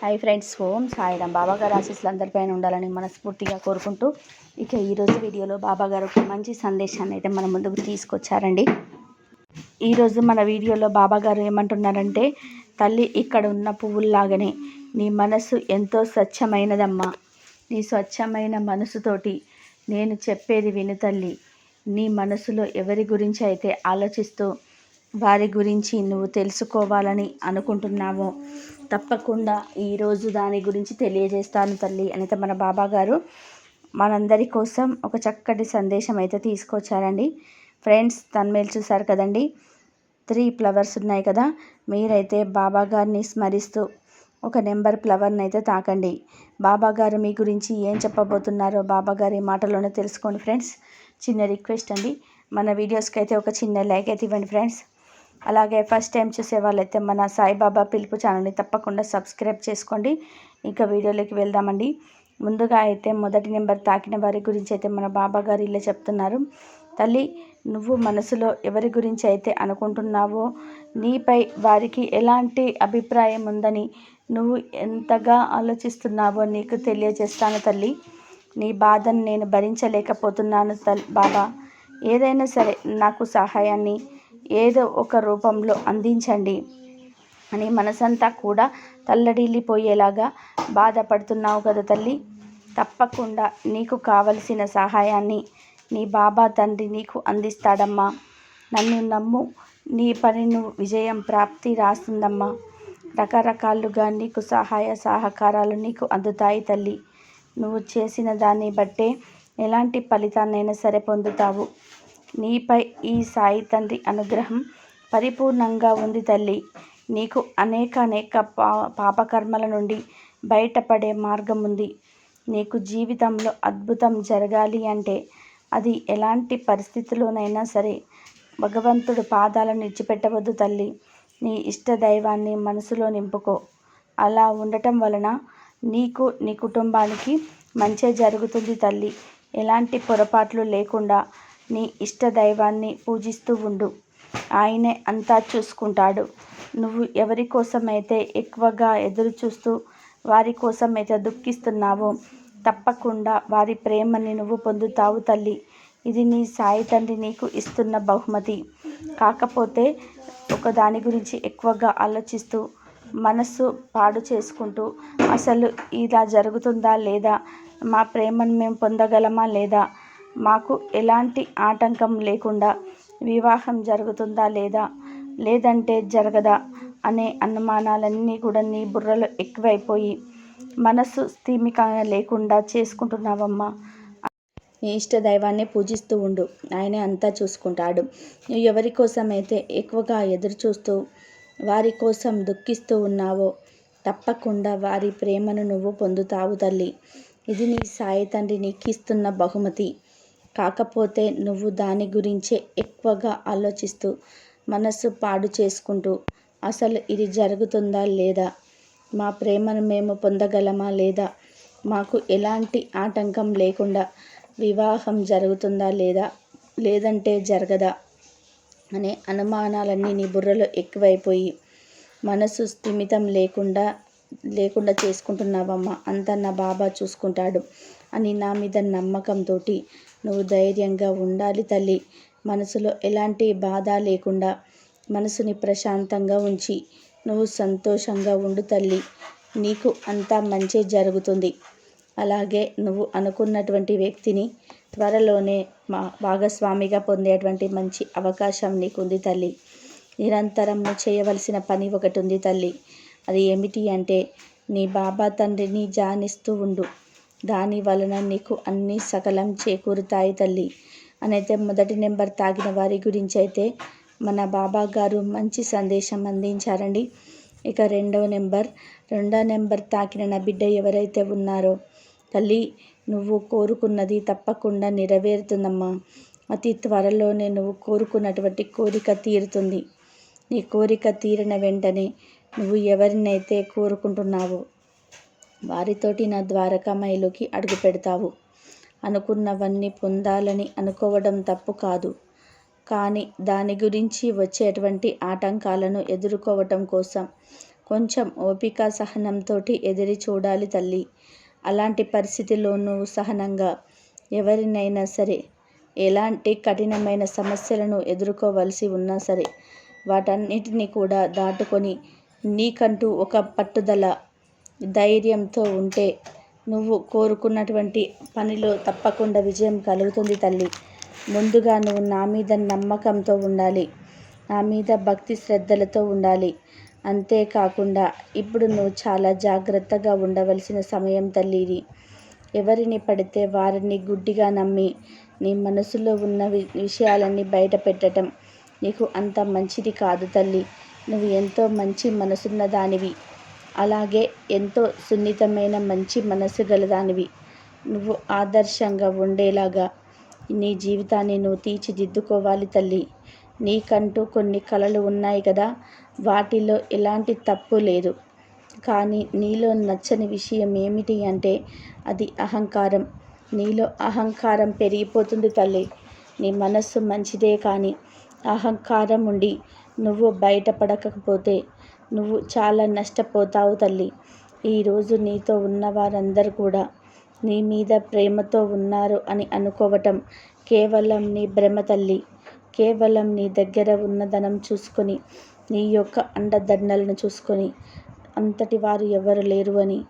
Hi friends ఓం సాయిరామ్. బాబాగారు ఆశీస్సులు అందరిపైన ఉండాలని మనస్ఫూర్తిగా కోరుకుంటూ ఇక ఈరోజు వీడియోలో బాబాగారు ఒక మంచి సందేశాన్ని అయితే మన ముందుకు తీసుకొచ్చారండి. ఈరోజు మన వీడియోలో బాబాగారు ఏమంటున్నారంటే తల్లి ఇక్కడ ఉన్న పువ్వుల్లాగానే నీ మనసు ఎంతో స్వచ్ఛమైనదమ్మా. నీ స్వచ్ఛమైన మనసుతోటి నేను చెప్పేది విను తల్లి. నీ మనసులో ఎవరి గురించి అయితే ఆలోచిస్తూ వారి గురించి నువ్వు తెలుసుకోవాలని అనుకుంటున్నావో. తప్పకుండా ఈరోజు దాని గురించి తెలియజేస్తాను తల్లి అయితే మన బాబా గారు. మనందరి కోసం ఒక చక్కటి సందేశం అయితే తీసుకొచ్చారండి. ఫ్రెండ్స్ తన్మేలు చూశారు కదండి? త్రీ ఫ్లవర్స్ ఉన్నాయి కదా? మీరైతే బాబా గారిని స్మరిస్తూ ఒక నెంబర్ ఫ్లవర్ని అయితే తాకండి. బాబా గారు మీ గురించి ఏం చెప్పబోతున్నారో బాబా గారి మాటలోనే తెలుసుకోండి ఫ్రెండ్స్. చిన్న రిక్వెస్ట్ అండి. మన వీడియోస్కి అయితే ఒక చిన్న లైక్ అయితే ఇవ్వండి ఫ్రెండ్స్. అలాగే ఫస్ట్ టైం చూసే వాళ్ళైతే మన సాయిబాబా పిలుపు ఛానల్ని తప్పకుండా సబ్స్క్రైబ్ చేసుకోండి. ఇంకా వీడియోలోకి వెళ్దామండి. ముందుగా అయితే మొదటి నెంబర్ తాకిన వారి గురించి అయితే మన బాబా గారు ఇలా చెప్తున్నారు. తల్లి నువ్వు మనసులో ఎవరి గురించి అయితే అనుకుంటున్నావో నీపై వారికి ఎలాంటి అభిప్రాయం ఉందని నువ్వు ఎంతగా ఆలోచిస్తున్నావో నీకు తెలియజేస్తాను తల్లి. నీ బాధను నేను భరించలేకపోతున్నాను తల్ బాబా. ఏదైనా సరే నాకు సహాయాన్ని ఏదో ఒక రూపంలో అందించండి అని మనసంతా కూడా తల్లడిల్లిపోయేలాగా బాధపడుతున్నావు కదా తల్లి. తప్పకుండా నీకు కావలసిన సహాయాన్ని నీ బాబా తండ్రి నీకు అందిస్తాడమ్మా. నన్ను నమ్ము నీ పనిను విజయం ప్రాప్తి రాస్తుందమ్మా. రకరకాలుగా నీకు సహాయ సహకారాలు నీకు అందుతాయి తల్లి. నువ్వు చేసిన దాన్ని బట్టే ఎలాంటి ఫలితాన్నైనా సరే పొందుతావు. నీపై ఈ సాయి తండ్రి అనుగ్రహం పరిపూర్ణంగా ఉంది తల్లి. నీకు అనేక అనేక పా పాపకర్మల నుండి బయటపడే మార్గం ఉంది నీకు జీవితంలో అద్భుతం జరగాలి అంటే అది ఎలాంటి పరిస్థితిలోనైనా సరే భగవంతుడు పాదాలను ఇచ్చిపెట్టవద్దు తల్లి. నీ ఇష్ట దైవాన్ని మనసులో నింపుకో. అలా ఉండటం వలన నీకు నీ కుటుంబానికి మంచి జరుగుతుంది తల్లి. ఎలాంటి పొరపాట్లు లేకుండా నీ ఇష్ట దైవాన్ని పూజిస్తూ ఉండు. ఆయనే అంతా చూసుకుంటాడు. నువ్వు ఎవరి కోసమైతే ఎక్కువగా ఎదురు చూస్తూ వారి కోసమైతే అయితే దుఃఖిస్తున్నావో తప్పకుండా వారి ప్రేమని నువ్వు పొందుతావు తల్లి. ఇది నీ సాయి తండ్రి నీకు ఇస్తున్న బహుమతి. కాకపోతే ఒక దాని గురించి ఎక్కువగా ఆలోచిస్తూ మనస్సు పాడు చేసుకుంటూ అసలు ఇలా జరుగుతుందా లేదా? మా ప్రేమను మేము పొందగలమా లేదా? మాకు ఎలాంటి ఆటంకం లేకుండా వివాహం జరుగుతుందా లేదా? లేదంటే జరగదా? అనే అనుమానాలన్నీ కూడా నీ బుర్రలో ఎక్కువైపోయి మనస్సు స్థిమిక లేకుండా చేసుకుంటున్నావమ్మా. నీ ఇష్ట దైవాన్ని పూజిస్తూ ఉండు. ఆయనే అంతా చూసుకుంటాడు. నువ్వు ఎవరి కోసమైతే అయితే ఎక్కువగా ఎదురు చూస్తూ వారి కోసం దుఃఖిస్తూ ఉన్నావో తప్పకుండా వారి ప్రేమను నువ్వు పొందుతావు తల్లి. ఇది నీ సాయి తండ్రి నీకు ఇస్తున్న బహుమతి. కాకపోతే నువ్వు దాని గురించే ఎక్కువగా ఆలోచిస్తూ మనస్సు పాడు చేసుకుంటూ అసలు ఇది జరుగుతుందా లేదా? మా ప్రేమను మేము పొందగలమా లేదా? మాకు ఎలాంటి ఆటంకం లేకుండా వివాహం జరుగుతుందా లేదా? లేదంటే జరగదా? అనే అనుమానాలన్నీ నీ బుర్రలో ఎక్కువైపోయి మనసు స్థిమితం లేకుండా లేకుండా చేసుకుంటున్నావమ్మా అంతా నా బాబా చూసుకుంటాడు అని నా మీద నమ్మకంతో నువ్వు ధైర్యంగా ఉండాలి తల్లి. మనసులో ఎలాంటి బాధ లేకుండా మనసుని ప్రశాంతంగా ఉంచి నువ్వు సంతోషంగా ఉండు తల్లి. నీకు అంతా మంచి జరుగుతుంది. అలాగే నువ్వు అనుకున్నటువంటి వ్యక్తిని త్వరలోనే మా భాగస్వామిగా పొందేటువంటి మంచి అవకాశం నీకుంది తల్లి. నిరంతరం నువ్వు చేయవలసిన పని ఒకటి ఉంది తల్లి. అది ఏమిటి అంటే నీ బాబా తండ్రిని జానిస్తూ ఉండు. దాని వలన నీకు అన్ని సకలం చేకూరుతాయి తల్లి. అనైతే మొదటి నెంబర్ తాగిన వారి గురించి అయితే మన బాబా గారు మంచి సందేశం అందించారండి. ఇక రెండవ నెంబర్ రెండో నెంబర్ తాకిన నా బిడ్డ ఎవరైతే ఉన్నారో తల్లి నువ్వు కోరుకున్నది తప్పకుండా నెరవేరుతుందమ్మా. అతి త్వరలోనే నువ్వు కోరుకున్నటువంటి కోరిక తీరుతుంది. నీ కోరిక తీరిన వెంటనే నువ్వు ఎవరినైతే కోరుకుంటున్నావో వారితోటి నా ద్వారకామయిలోకి అడుగు పెడతావు. అనుకున్నవన్నీ పొందాలని అనుకోవడం తప్పు కాదు. కానీ దాని గురించి వచ్చేటువంటి ఆటంకాలను ఎదుర్కోవటం కోసం కొంచెం ఓపిక సహనంతోటి ఎదిరి చూడాలి తల్లి. అలాంటి పరిస్థితిలోనూ సహనంగా ఎవరినైనా సరే ఎలాంటి కఠినమైన సమస్యలను ఎదుర్కోవలసి ఉన్నా సరే వాటన్నిటిని కూడా దాటుకొని నీకంటూ ఒక పట్టుదల ధైర్యంతో ఉంటే నువ్వు కోరుకున్నటువంటి పనిలో తప్పకుండా విజయం కలుగుతుంది తల్లి. ముందుగా నువ్వు నా మీద నమ్మకంతో ఉండాలి. నా మీద భక్తి శ్రద్ధలతో ఉండాలి. అంతేకాకుండా ఇప్పుడు నువ్వు చాలా జాగ్రత్తగా ఉండవలసిన సమయం తల్లి ఇది. ఎవరిని పడితే వారిని గుడ్డిగా నమ్మి నీ మనసులో ఉన్న వి- విషయాలన్నీ బయట పెట్టడం నీకు అంత మంచిది కాదు తల్లి. నువ్వు ఎంతో మంచి మనసున్న దానివి అలాగే ఎంతో సున్నితమైన మంచి మనసు గలదానివి. నువ్వు ఆదర్శంగా ఉండేలాగా నీ జీవితాన్ని నువ్వు తీర్చిదిద్దుకోవాలి తల్లి. నీకంటూ కొన్ని కలలు ఉన్నాయి కదా వాటిలో ఎలాంటి తప్పు లేదు. కానీ నీలో నచ్చని విషయం ఏమిటి అంటే అది అహంకారం. నీలో అహంకారం పెరిగిపోతుంది తల్లి. నీ మనస్సు మంచిదే కానీ అహంకారం ఉండి నువ్వు బయటపడకపోతే నువ్వు చాలా నష్టపోతావు తల్లి. ఈరోజు నీతో ఉన్న వారందరూ కూడా నీ మీద ప్రేమతో ఉన్నారు అని అనుకోవటం కేవలం నీ భ్రమ తల్లి. కేవలం నీ దగ్గర ఉన్న ధనం చూసుకొని నీ యొక్క అండదండలను చూసుకొని అంతటి వారు ఎవరు లేరు అని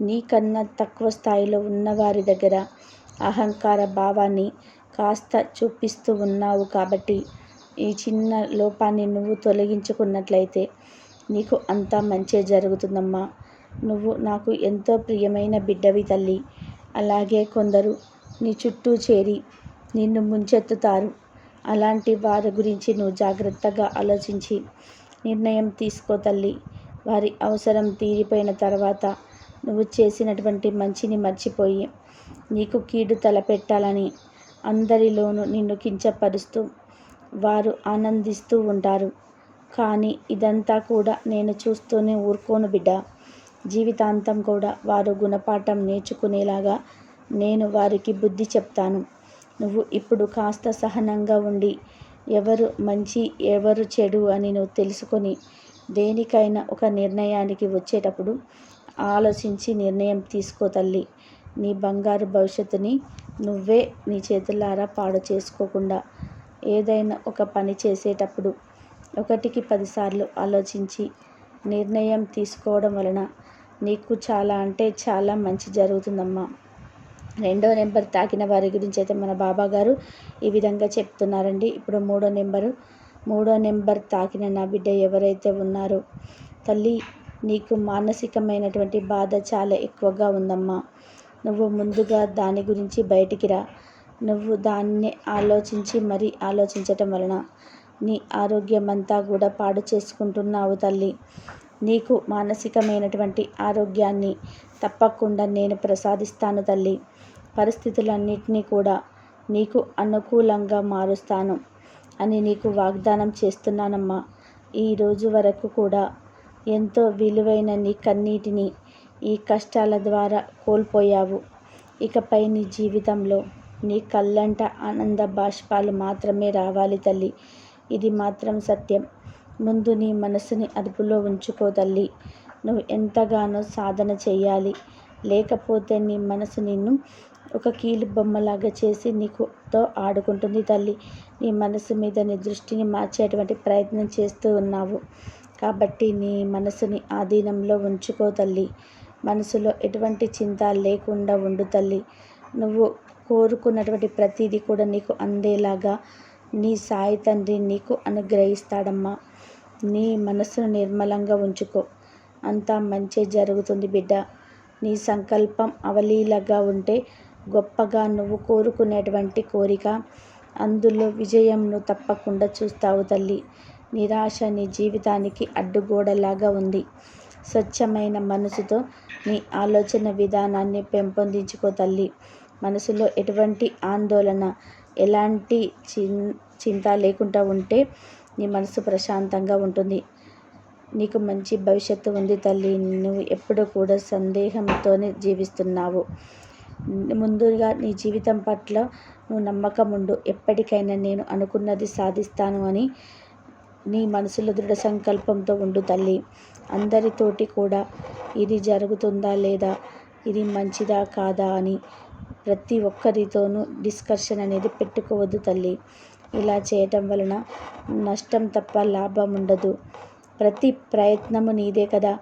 నీకన్నా తక్కువ స్థాయిలో ఉన్న వారి దగ్గర అహంకార భావాన్ని కాస్త చూపిస్తూ ఉన్నావు కాబట్టి ఈ చిన్న లోపాన్ని నువ్వు తొలగించుకున్నట్లయితే నీకు అంతా మంచే జరుగుతుందమ్మా. నువ్వు నాకు ఎంతో ప్రియమైన బిడ్డవి తల్లి. అలాగే కొందరు నీ చుట్టూ చేరి నిన్ను ముంచెత్తుతారు. అలాంటి వారి గురించి నువ్వు జాగ్రత్తగా ఆలోచించి నిర్ణయం తీసుకో తల్లి. వారి అవసరం తీరిపోయిన తర్వాత నువ్వు చేసినటువంటి మంచిని మర్చిపోయి నీకు కీడు తలపెట్టాలని అందరిలోనూ నిన్ను కించపరుస్తూ వారు ఆనందిస్తూ ఉంటారు. కానీ ఇదంతా కూడా నేను చూస్తూనే ఊరుకోను బిడ్డ. జీవితాంతం కూడా వారు గుణపాఠం నేర్చుకునేలాగా నేను వారికి బుద్ధి చెప్తాను. నువ్వు ఇప్పుడు కాస్త సహనంగా ఉండి ఎవరు మంచి ఎవరు చెడు అని నువ్వు తెలుసుకొని దేనికైనా ఒక నిర్ణయానికి వచ్చేటప్పుడు ఆలోచించి నిర్ణయం తీసుకో తల్లి. నీ బంగారు భవిష్యత్తుని నువ్వే నీ చేతులారా పాడు చేసుకోకుండా ఏదైనా ఒక పని చేసేటప్పుడు ఒకటికి పదిసార్లు ఆలోచించి నిర్ణయం తీసుకోవడం వలన నీకు చాలా అంటే చాలా మంచి జరుగుతుందమ్మా. రెండో నెంబర్ తాకిన వారి గురించి అయితే మన బాబా గారు ఈ విధంగా చెప్తున్నారండి. ఇప్పుడు మూడో నెంబరు మూడో నెంబర్ తాకిన నా బిడ్డ ఎవరైతే ఉన్నారో తల్లి నీకు మానసికమైనటువంటి బాధ చాలా ఎక్కువగా ఉందమ్మా. నువ్వు ముందుగా దాని గురించి బయటికి రా. నువ్వు దాన్ని ఆలోచించి మరీ ఆలోచించటం వలన నీ ఆరోగ్యం అంతా కూడా పాడు చేసుకుంటున్నావు తల్లి. నీకు మానసికమైనటువంటి ఆరోగ్యాన్ని తప్పకుండా నేను ప్రసాదిస్తాను తల్లి. పరిస్థితులన్నింటినీ కూడా నీకు అనుకూలంగా మారుస్తాను అని నీకు వాగ్దానం చేస్తున్నానమ్మా. ఈ రోజు వరకు కూడా ఎంతో విలువైన నీ కన్నీటిని ఈ కష్టాల ద్వారా కోల్పోయావు. ఇకపై నీ జీవితంలో నీ కళ్ళంట ఆనంద బాష్పాలు మాత్రమే రావాలి తల్లి. ఇది మాత్రం సత్యం. ముందు నీ మనసుని అదుపులో ఉంచుకో తల్లి. నువ్వు ఎంతగానో సాధన చేయాలి లేకపోతే నీ మనసు నిన్ను ఒక కీలు బొమ్మలాగా చేసి నీకుతో ఆడుకుంటుంది తల్లి. నీ మనసు మీద నీ దృష్టిని మార్చేటువంటి ప్రయత్నం చేస్తూ ఉన్నావు. కాబట్టి నీ మనసుని ఆధీనంలో ఉంచుకో తల్లి. మనసులో ఎటువంటి చింత లేకుండా ఉండు తల్లి. నువ్వు కోరుకున్నటువంటి ప్రతిదీ కూడా నీకు అందేలాగా నీ సాయి తండ్రి నీకు అనుగ్రహిస్తాడమ్మా. నీ మనసును నిర్మలంగా ఉంచుకో. అంతా మంచి జరుగుతుంది బిడ్డ. నీ సంకల్పం అవలీలగా ఉంటే గొప్పగా నువ్వు కోరుకునేటువంటి కోరిక అందులో విజయంను తప్పకుండా చూస్తావు తల్లి. నిరాశ నీ జీవితానికి అడ్డుగోడలాగా ఉంది. స్వచ్ఛమైన మనసుతో నీ ఆలోచన విధానాన్ని పెంపొందించుకో తల్లి. మనసులో ఎటువంటి ఆందోళన ఎలాంటి చిన్ చింత లేకుండా ఉంటే నీ మనసు ప్రశాంతంగా ఉంటుంది. నీకు మంచి భవిష్యత్తు ఉంది తల్లి. నువ్వు ఎప్పుడు కూడా సందేహంతోనే జీవిస్తున్నావు. ముందుగా నీ జీవితం పట్ల నువ్వు నమ్మకం ఉండు. ఎప్పటికైనా నేను అనుకున్నది సాధిస్తాను అని నీ మనసులో దృఢ సంకల్పంతో ఉండు తల్లి. అందరితోటి కూడా ఇది జరుగుతుందా లేదా? ఇది మంచిదా కాదా అని ప్రతి ఒక్కరితోనూ డిస్కషన్ అనేది పెట్టుకోవద్దు తల్లి. ఇలా చేయటం వలన నష్టం తప్ప లాభం ఉండదు. ప్రతి ప్రయత్నము నీదే కదా.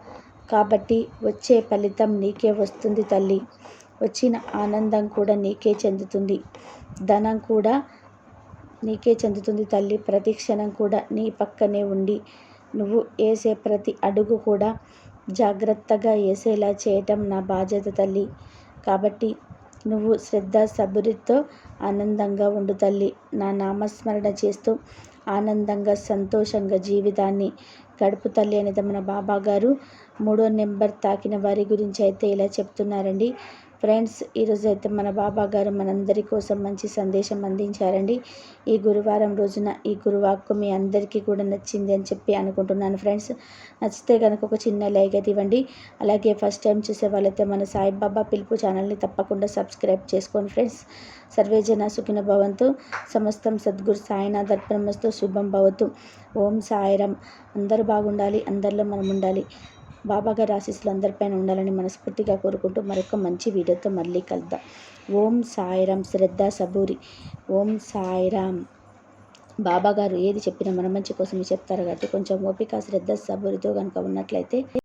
కాబట్టి వచ్చే ఫలితం నీకే వస్తుంది తల్లి. వచ్చిన ఆనందం కూడా నీకే చెందుతుంది. ధనం కూడా నీకే చెందుతుంది తల్లి. ప్రతి క్షణం కూడా నీ పక్కనే ఉండి నువ్వు వేసే ప్రతి అడుగు కూడా జాగ్రత్తగా వేసేలా చేయటం నా బాధ్యత తల్లి. కాబట్టి నువ్వు శ్రద్ధ సబురితో ఆనందంగా ఉండు తల్లి. నా నామస్మరణ చేస్తూ ఆనందంగా సంతోషంగా జీవితాన్ని గడుపు తల్లి అనేది మన బాబా గారు మూడో నెంబర్ తాకిన వారి గురించి అయితే ఇలా చెప్తున్నారండి. ఫ్రెండ్స్ ఈరోజు అయితే మన బాబా గారు మనందరి కోసం మంచి సందేశం అందించారండి. ఈ గురువారం రోజున ఈ గురువాక్కు మీ అందరికీ కూడా నచ్చింది అని చెప్పి అనుకుంటున్నాను ఫ్రెండ్స్. నచ్చితే కనుక ఒక చిన్న లైక్ అయితే ఇవ్వండి. అలాగే ఫస్ట్ టైం చూసే వాళ్ళైతే మన సాయిబాబా పిలుపు ఛానల్ని తప్పకుండా సబ్స్క్రైబ్ చేసుకోండి ఫ్రెండ్స్. సర్వేజన సుఖిన భవంతు. సమస్తం సద్గురు సాయినాథ్ అర్పణమస్తు. శుభం భవతు. ఓం సాయిరం అందరూ బాగుండాలి అందరిలో మనం ఉండాలి బాబాగారి ఆశీస్సులు అందరిపైన ఉండాలని మనస్ఫూర్తిగా కోరుకుంటూ మరొక మంచి వీడియోతో మళ్ళీ కలుద్దాం. ఓం సాయిరామ్ శ్రద్ధ సబూరి. ఓం సాయిరామ్ బాబాగారు ఏది చెప్పినా మన మంచి కోసమే చెప్తారు కాబట్టి కొంచెం ఓపిక శ్రద్ధ సబూరితో కనుక ఉన్నట్లయితే